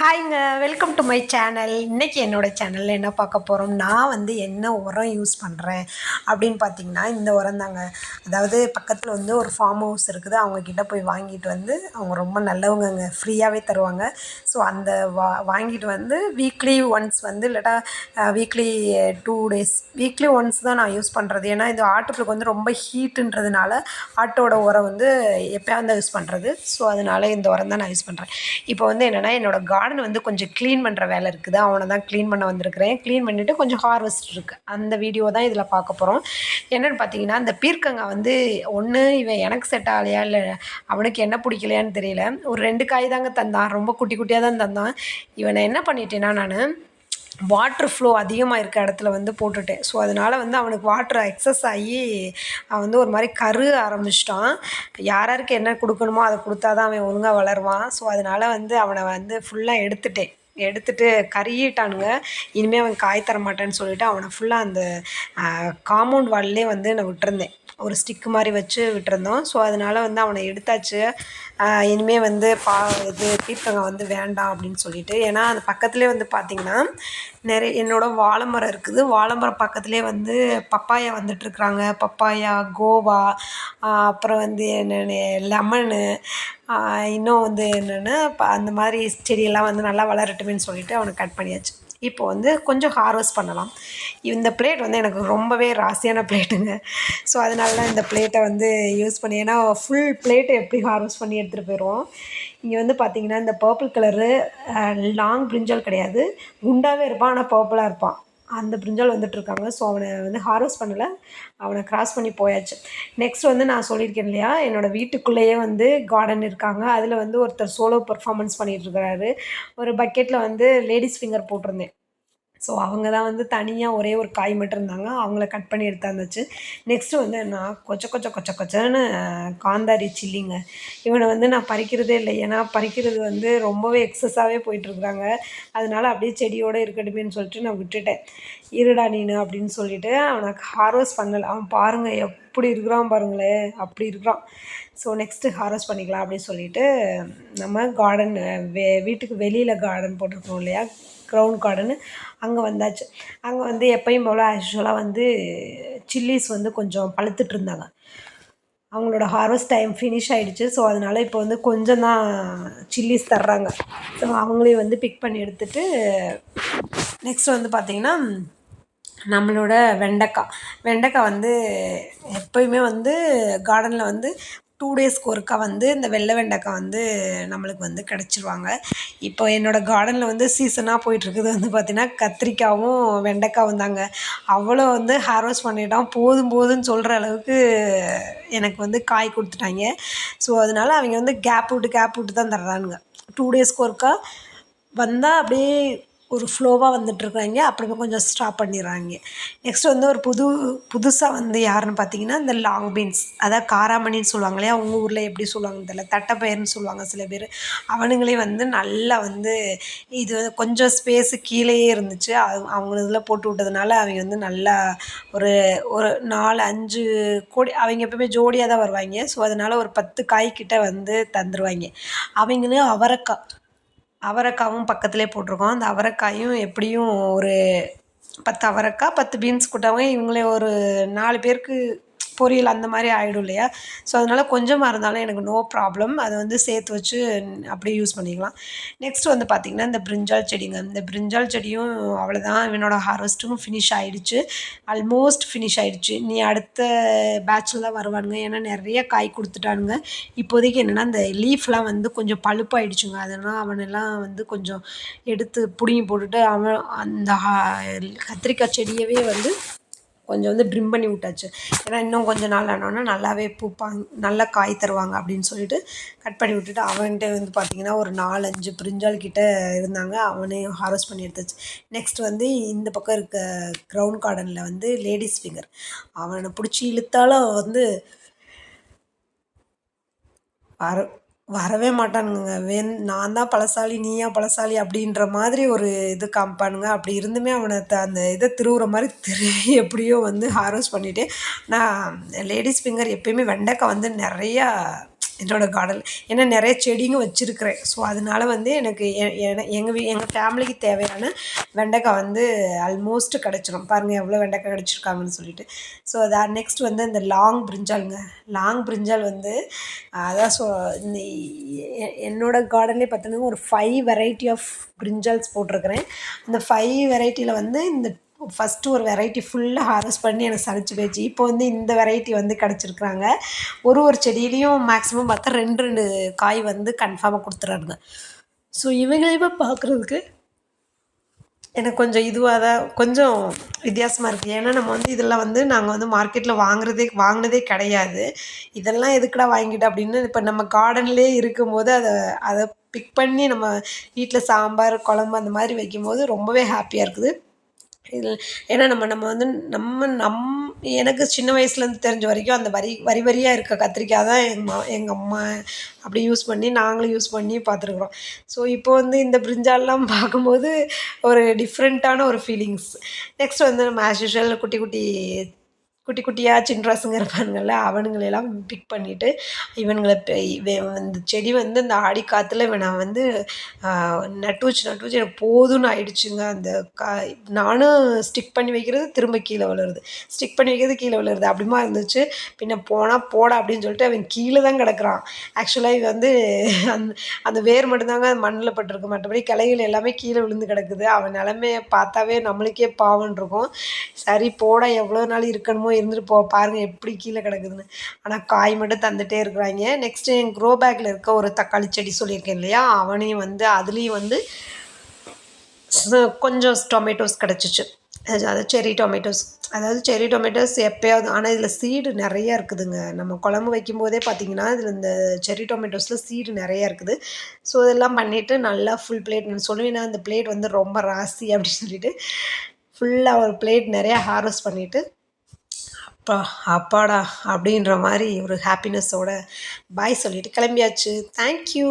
ஹாய்ங்க welcome to my channel. இன்றைக்கி என்னோடய சேனலில் என்ன பார்க்க போகிறோம் நான் வந்து என்ன உரம் யூஸ் பண்ணுறேன் அப்படின்னு பார்த்தீங்கன்னா இந்த உரம் தாங்க. அதாவது பக்கத்தில் வந்து ஒரு ஃபார்ம் ஹவுஸ் இருக்குது. அவங்கக்கிட்ட போய் வாங்கிட்டு வந்து அவங்க ரொம்ப நல்லவங்கங்க. ஃப்ரீயாகவே தருவாங்க. ஸோ அந்த வா வாங்கிட்டு வந்து வீக்லி ஒன்ஸ் வந்து இல்லாட்டா weekly two days weekly once தான் நான் யூஸ் பண்ணுறது ஏன்னா இது ஆட்டுகளுக்கு வந்து ரொம்ப ஹீட்டுன்றதுனால ஆட்டோட உரம் வந்து எப்போயாவது யூஸ் பண்ணுறது ஸோ அதனால் இந்த உரம் தான் நான் யூஸ் பண்ணுறேன் இப்போ வந்து என்னென்னா என்னோடய கார்டன் வந்து கொஞ்சம் க்ளீன் பண்ணுற வேலை இருக்குது. அவனை தான் க்ளீன் பண்ண வந்திருக்கிறேன். க்ளீன் பண்ணிவிட்டு கொஞ்சம் ஹார்வெஸ்ட் இருக்குது அந்த வீடியோ தான் இதில் பார்க்க போகிறோம் என்னென்னு பார்த்தீங்கன்னா இந்த பீர்க்கங்காய் வந்து ஒன்று இவன் எனக்கு செட் ஆகலையா? இல்லை அவனுக்கு என்ன பிடிக்கலையான்னு தெரியல. ஒரு ரெண்டு காய் தாங்க தந்தான். ரொம்ப குட்டி குட்டியாக தான் தந்தான். இவனை என்ன பண்ணிட்டேன்னா நான் வாட்ரு ஃப்ளோ அதிகமாக இருக்க இடத்துல வந்து போட்டுட்டேன். ஸோ அதனால் வந்து அவனுக்கு வாட்ரு எக்ஸஸ் ஆகி அவன் வந்து ஒரு மாதிரி கரு ஆரம்பிச்சிட்டான். யாராருக்கு என்ன கொடுக்கணுமோ அதை கொடுத்தா தான் அவன் ஒழுங்காக வளருவான். ஸோ அதனால் வந்து அவனை வந்து ஃபுல்லாக எடுத்துட்டேன். எடுத்துட்டு கறியிட்டானுங்க இனிமேல் அவன் காய் தர மாட்டேன்னு சொல்லிவிட்டு அவனை ஃபுல்லாக அந்த காம்பவுண்ட் வால்லே வந்து நான் விட்டுருந்தேன். ஒரு ஸ்டிக்கு மாதிரி வச்சு விட்டுருந்தோம். ஸோ அதனால் வந்து அவனை எடுத்தாச்சு. இனிமேல் வந்து பா இது பீப்பங்க வந்து வேண்டாம் அப்படின்னு சொல்லிட்டு. ஏன்னா அந்த பக்கத்துலேயே வந்து பார்த்திங்கன்னா நிறைய என்னோடய வாழை மரம் இருக்குது. வாழை மரம் பக்கத்துலேயே வந்து பப்பாயா வந்துட்டுருக்குறாங்க. பப்பாயா கோவா அப்புறம் வந்து என்னென்ன லெமனு இன்னும் வந்து என்னென்னா அந்த மாதிரி செடியெல்லாம் வந்து நல்லா கட்டுவேன்னு சொல்லிட்டு அவனை கட் பண்ணியாச்சு. இப்போ வந்து கொஞ்சம் ஹார்வெஸ்ட் பண்ணலாம். இந்த பிளேட் வந்து எனக்கு ரொம்பவே ராசியான பிளேட்டுங்க ஸோ அதனால தான் இந்த பிளேட்டை வந்து யூஸ் பண்ணி ஏன்னா ஃபுல் பிளேட்டை எப்படி ஹார்வெஸ்ட் பண்ணி எடுத்துகிட்டு போயிடுவோம் இங்கே வந்து பார்த்திங்கன்னா இந்த பர்பிள் கலரு லாங் பிரிஞ்சல் கிடையாது. குண்டாகவே இருப்பான் ஆனால் பர்பிளாக இருப்பான். அந்த பிரிஞ்சால் வந்துட்டுருக்காங்க. ஸோ அவனை வந்து ஹார்வெஸ்ட் பண்ணலை. அவனை கிராஸ் பண்ணி போயாச்சு. நெக்ஸ்ட் வந்து நான் சொல்லியிருக்கேன் இல்லையா? என்னோடய வீட்டுக்குள்ளேயே வந்து கார்டன் இருக்காங்க. அதில் வந்து ஒருத்தர் சோலோ பர்ஃபார்மன்ஸ் பண்ணிகிட்ருக்கிறாரு ஒரு பக்கெட்டில் வந்து லேடிஸ் ஃபிங்கர் போட்டிருந்தேன். ஸோ அவங்க தான் வந்து தனியாக ஒரே ஒரு காய் மட்டும் இருந்தாங்க. அவங்கள கட் பண்ணி எடுத்தாந்துச்சு நெக்ஸ்ட்டு வந்து நான் கொச்ச கொச்ச கொச்ச கொச்சன்னு காந்தாரி சில்லிங்க. இவனை வந்து நான் பறிக்கிறதே இல்லை. ஏன்னா பறிக்கிறது வந்து ரொம்பவே எக்ஸஸாகவே போயிட்டுருக்குறாங்க அதனால் அப்படியே செடியோடு இருக்கட்டுமேனு சொல்லிட்டு நான் விட்டுட்டேன். இருடா நீனு அப்படின்னு சொல்லிட்டு அவனுக்கு ஹார்வெஸ்ட் பண்ணலை. அவன் பாருங்கள் இப்படி இருக்கிறான் பாருங்களேன் அப்படி இருக்கிறான். ஸோ நெக்ஸ்ட்டு ஹாரஸ் பண்ணிக்கலாம் அப்படின்னு சொல்லிட்டு நம்ம கார்டன் வே வீட்டுக்கு வெளியில் கார்டன் போட்டிருக்கோம் இல்லையா? க்ரௌண்ட் கார்டனு அங்கே வந்தாச்சு. அங்கே வந்து எப்பயும் போல் ஆக்சுவலாக வந்து சில்லிஸ் வந்து கொஞ்சம் பழுத்துட்டு இருந்தாங்க. அவங்களோட ஹார்வெஸ்ட் டைம் ஃபினிஷ் ஆகிடுச்சு ஸோ அதனால் இப்போ வந்து கொஞ்சம் தான் சில்லிஸ் தர்றாங்க. ஸோ அவங்களையும் வந்து பிக் பண்ணி எடுத்துகிட்டு நெக்ஸ்ட் வந்து பார்த்திங்கன்னா நம்மளோட வெண்டைக்காய். வெண்டைக்காய் வந்து எப்போயுமே வந்து கார்டனில் வந்து டூ டேஸ்க்கு ஒருக்கா வந்து இந்த வெள்ளை வெண்டைக்காய் வந்து நம்மளுக்கு வந்து கிடச்சிருவாங்க. இப்போ என்னோடய கார்டனில் வந்து சீசனாக போயிட்டுருக்குது. வந்து பார்த்திங்கன்னா கத்திரிக்காயும் வெண்டைக்காவும் தாங்க. அவ்வளோ வந்து ஹார்வெஸ்ட் பண்ணிட்டோம். போதும் போதும்னு சொல்கிற அளவுக்கு எனக்கு வந்து காய் கொடுத்துட்டாங்க. ஸோ அதனால் அவங்க வந்து கேப் விட்டு கேப் விட்டு தான் தர்றானுங்க. டூ டேஸ்க்கு ஒருக்கா வந்தால் அப்படியே ஒரு ஃப்ளோவாக வந்துட்டுருக்காங்க அப்புறமா கொஞ்சம் ஸ்டாப் பண்ணிடுறாங்க. நெக்ஸ்ட் வந்து ஒரு புது புதுசாக வந்து யாருன்னு பார்த்தீங்கன்னா இந்த லாங் பீன்ஸ் அதாவது காராமணின்னு சொல்லுவாங்க இல்லையா? அவங்க ஊரில் எப்படி சொல்லுவாங்க தெரியல. தட்டைப்பயிர்னு சொல்லுவாங்க சில பேர். அவனுங்களே வந்து நல்லா வந்து இது வந்து கொஞ்சம் ஸ்பேஸு கீழேயே இருந்துச்சு. அவங்க இதில் போட்டு விட்டதுனால அவங்க வந்து நல்லா ஒரு ஒரு நாலு அஞ்சு கோடி அவங்க எப்பவுமே ஜோடியாக தான் வருவாங்க. ஸோ அதனால் ஒரு பத்து காய்கிட்ட வந்து தந்துடுவாங்க அவங்களும் அவரைக்காய் அவரைக்காவும் பக்கத்துலேயே போட்டிருக்கோம். அந்த அவரைக்காயும் எப்படியும் ஒரு பத்து அவரைக்காய் பத்து பீன்ஸ் கூட்டாவும் இவங்களே ஒரு நாலு பேருக்கு பொரியல் அந்த மாதிரி ஆகிடும் இல்லையா? ஸோ அதனால் கொஞ்சமாக இருந்தாலும் எனக்கு நோ ப்ராப்ளம் அதை வந்து சேர்த்து வச்சு அப்படியே யூஸ் பண்ணிக்கலாம். நெக்ஸ்ட் வந்து பார்த்திங்கன்னா இந்த பிரிஞ்சால் செடிங்க. இந்த பிரிஞ்சால் செடியும் அவ்வளோதான் இவனோட ஹார்வெஸ்ட்டும் ஃபினிஷ் ஆகிடுச்சு ஆல்மோஸ்ட் ஃபினிஷ் ஆகிடுச்சு நீ அடுத்த பேட்சில் தான் வருவானுங்க. ஏன்னா நிறைய காய் கொடுத்துட்டானுங்க. இப்போதைக்கு என்னென்னா இந்த லீஃப்லாம் வந்து கொஞ்சம் பழுப்பாயிடுச்சுங்க. அதனால் அவனெல்லாம் வந்து கொஞ்சம் எடுத்து பிடுங்கி போட்டுட்டு அவன் அந்த கத்திரிக்காய் செடியவே வந்து கொஞ்சம் வந்து ட்ரிம் பண்ணி விட்டாச்சு. ஏன்னா இன்னும் கொஞ்சம் நாள் ஆனோன்னா நல்லாவே பூப்பாங்க நல்லா காய் தருவாங்க அப்படின்னு சொல்லிட்டு கட் பண்ணி விட்டுட்டு அவன்கிட்ட வந்து பார்த்திங்கன்னா ஒரு நாலஞ்சு பிரிஞ்சால் கிட்டே இருந்தாங்க. அவனையும் ஹார்வெஸ்ட் பண்ணி எடுத்தாச்சு. நெக்ஸ்ட் வந்து இந்த பக்கம் இருக்க க்ரௌண்ட் கார்டனில் வந்து லேடிஸ் ஃபிங்கர் அவனை பிடிச்சி இழுத்தாலும் வந்து வர வரவே மாட்டானுங்க வேன் நான் தான் பலசாலி நீயா பலசாலி அப்படின்ற மாதிரி ஒரு இது காமிப்பானுங்க. அப்படி இருந்துமே அவனை த அந்த இதை திருவுற மாதிரி திரு எப்படியோ வந்து ஹார்வெஸ்ட் பண்ணிவிட்டு நான் லேடிஸ் ஃபிங்கர் எப்பயுமே வெண்டைக்காய் வந்து நிறையா என்னோடய கார்டன் ஏன்னா நிறைய செடிங்க வச்சுருக்கிறேன். ஸோ அதனால வந்து எனக்கு எங்கள் வீ எங்கள் ஃபேமிலிக்கு தேவையான வெண்டைக்காய் வந்து ஆல்மோஸ்ட் கிடச்சிரும். பாருங்கள் எவ்வளோ வெண்டைக்காய் கிடச்சிருக்காங்கன்னு சொல்லிட்டு. ஸோ அதை நெக்ஸ்ட் வந்து இந்த லாங் பிரிஞ்சாலுங்க. லாங் பிரிஞ்சால் வந்து அதான் ஸோ இந்த என்னோடய கார்டன்லேயே பார்த்தோன்னா ஒரு ஃபைவ் வெரைட்டி ஆஃப் பிரிஞ்சால்ஸ் போட்டிருக்கிறேன். அந்த ஃபைவ் வெரைட்டியில் வந்து இந்த ஃபஸ்ட்டு ஒரு வெரைட்டி ஃபுல்லாக ஹார்வெஸ்ட் பண்ணி எனக்கு சலிச்சு போயிடுச்சு. இப்போ வந்து இந்த வெரைட்டி வந்து கிடச்சிருக்குறாங்க. ஒரு ஒரு செடியிலையும் மேக்ஸிமம் பார்த்தா ரெண்டு ரெண்டு காய் வந்து கன்ஃபார்மாக கொடுத்துட்றாங்க ஸோ இவங்களையுமே பார்க்குறதுக்கு எனக்கு கொஞ்சம் இதுவாக தான் கொஞ்சம் வித்தியாசமாக இருக்குது ஏன்னா நம்ம வந்து இதெல்லாம் வந்து நாங்கள் வந்து மார்க்கெட்டில் வாங்குறதே வாங்கினதே கிடையாது. இதெல்லாம் எதுக்குடா வாங்கிட்டு அப்படின்னு இப்போ நம்ம கார்டன்லேயே இருக்கும்போது அதை அதை பிக் பண்ணி நம்ம வீட்டில் சாம்பார் குழம்பு அந்த மாதிரி வைக்கும்போது ரொம்பவே ஹாப்பியாக இருக்குது. இதில் ஏன்னா நம்ம நம்ம வந்து நம்ம நம் எனக்கு சின்ன வயசுலேருந்து தெரிஞ்ச வரைக்கும் அந்த வரி வரி வரியாக இருக்க கத்திரிக்காய் தான் எங்கள் மா எங்கள் அம்மா அப்படி யூஸ் பண்ணி நாங்களும் யூஸ் பண்ணி பார்த்துருக்குறோம். ஸோ இப்போ வந்து இந்த பிரிஞ்சாலெலாம் பார்க்கும்போது ஒரு டிஃப்ரெண்ட்டான ஒரு ஃபீலிங்ஸ் நெக்ஸ்ட் வந்து நம்ம ஆஸ் யூஷுவல் குட்டி குட்டி குட்டி குட்டியாக சின்ராசுங்க இருப்பானுங்கள்ல அவனுங்களெல்லாம் பிக் பண்ணிவிட்டு இவனுங்களை இந்த செடி வந்து இந்த ஆடி காற்றுல நான் வந்து நட்டு வச்சு நட்டு வச்சு எனக்கு போதும்னு ஆயிடுச்சுங்க. அந்த கா நானும் ஸ்டிக் பண்ணி வைக்கிறது திரும்ப கீழே விழுறது. ஸ்டிக் பண்ணி வைக்கிறது கீழே விழுறது. அப்படிமா இருந்துச்சு. பின்ன போனால் போட அப்படின்னு சொல்லிட்டு அவன் கீழே தான் கிடக்குறான். ஆக்சுவலாக இவன் வந்து அந்த அந்த வேர் மட்டும்தாங்க மண்ணில் பட்டிருக்கு. மற்றபடி கிளைகள் எல்லாமே கீழே விழுந்து கிடக்குது. அவன் நிலமைய பார்த்தாவே நம்மளுக்கே பாவன் இருக்கும். சரி போட எவ்வளோ நாள் இருக்கணுமோ இருந்துட்டு போ பாருங்கள் எப்படி கீழே கிடக்குதுன்னு. ஆனால் காய் மட்டும் தந்துகிட்டே இருக்கிறாங்க. நெக்ஸ்ட்டு என் க்ரோ பேக்கில் இருக்க ஒரு தக்காளி செடி சொல்லியிருக்கேன் இல்லையா? அவனையும் வந்து அதுலேயும் வந்து கொஞ்சம் டொமேட்டோஸ் கிடச்சிச்சு. அதாவது செரி டொமேட்டோஸ் அதாவது செரி டொமேட்டோஸ் எப்போயாவது ஆனால் இதில் சீடு நிறையா இருக்குதுங்க. நம்ம குழம்பு வைக்கும்போதே பார்த்திங்கன்னா இதில் இந்த செரி டொமேட்டோஸில் சீடு நிறையா இருக்குது. ஸோ இதெல்லாம் பண்ணிவிட்டு நல்லா ஃபுல் பிளேட் நான் சொல்லுவேன். அந்த பிளேட் வந்து ரொம்ப ராசி அப்படின்னு சொல்லிட்டு ஃபுல்லாக ஒரு பிளேட் நிறையா ஹார்வெஸ்ட் பண்ணிவிட்டு அப்பா அப்பாடா அப்படின்ற மாதிரி ஒரு ஹாப்பினஸ்ஸோட பாய் சொல்லிவிட்டு கிளம்பியாச்சு. தேங்க்யூ